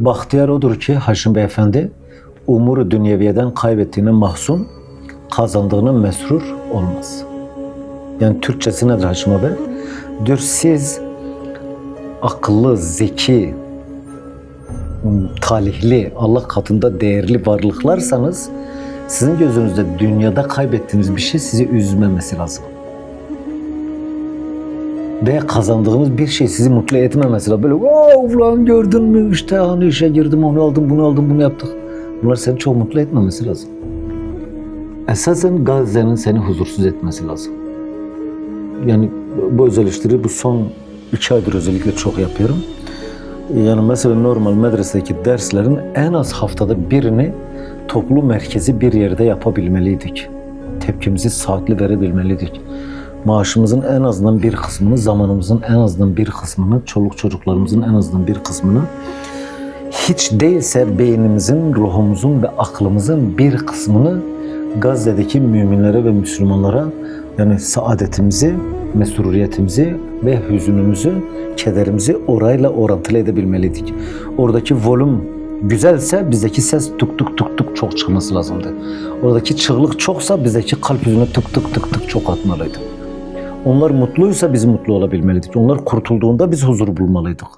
Bahtiyar odur ki Haşim Beyefendi umuru dünyeviyeden kaybettiğine mahzun, kazandığına mesrur olmaz. Yani Türkçesi nedir Haşim abi? Diyor siz akıllı, zeki, talihli, Allah katında değerli varlıklarsanız sizin gözünüzde dünyada kaybettiğiniz bir şey sizi üzmemesi lazım. Veya kazandığınız bir şey sizi mutlu etmemesi lazım. Böyle wow lan gördün mü işte hani işe girdim onu aldım bunu aldım bunu yaptık. Bunlar seni çok mutlu etmemesi lazım. Esasen Gazze'nin seni huzursuz etmesi lazım. Yani bu özel işleri bu son iki aydır özellikle çok yapıyorum. Yani mesela normal medresedeki derslerin en az haftada birini toplu merkezi bir yerde yapabilmeliydik. Tepkimizi saatli verebilmeliydik. Maaşımızın en azından bir kısmını, zamanımızın en azından bir kısmını, çoluk çocuklarımızın en azından bir kısmını hiç değilse beynimizin, ruhumuzun ve aklımızın bir kısmını Gazze'deki müminlere ve Müslümanlara yani saadetimizi, mesruriyetimizi ve hüzünümüzü, kederimizi orayla orantılı edebilmeliydik. Oradaki volüm güzelse bizdeki ses tuk tuk tuk tuk çok çıkması lazımdı. Oradaki çığlık çoksa bizdeki kalp yüzüne tık tık tık tık çok atmalıydı. Onlar mutluysa biz mutlu olabilmeliydik. Onlar kurtulduğunda biz huzur bulmalıydık.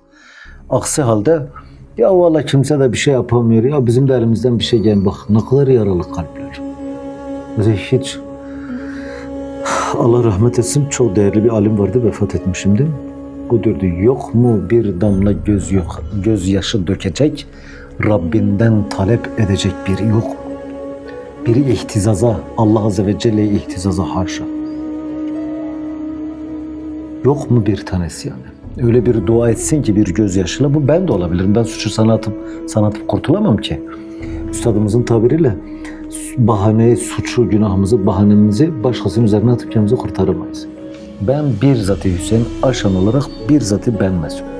Aksi halde ya valla kimse de bir şey yapamıyor. Ya bizim de elimizden bir şey gel. Bak ne kadar yaralı kalpler. Bize hiç Allah rahmet etsin çok değerli bir alim vardı vefat etmiş şimdi. O diyordu yok mu bir damla göz yok, gözyaşı dökecek Rabbinden talep edecek biri yok mu? Biri ihtizaza, Allah Azze ve Celle'ye ihtizaza haşa. Yok mu bir tanesi yani? Öyle bir dua etsin ki bir gözyaşıyla bu ben de olabilirim. Ben suçu sana atıp, sana atıp kurtulamam ki. Üstadımızın tabiriyle bahaneyi, suçu, günahımızı, bahanemizi başkasının üzerine atıp kendimizi kurtaramayız. Ben bir zatı Hüseyin Aşan olarak bir zatı ben mesul.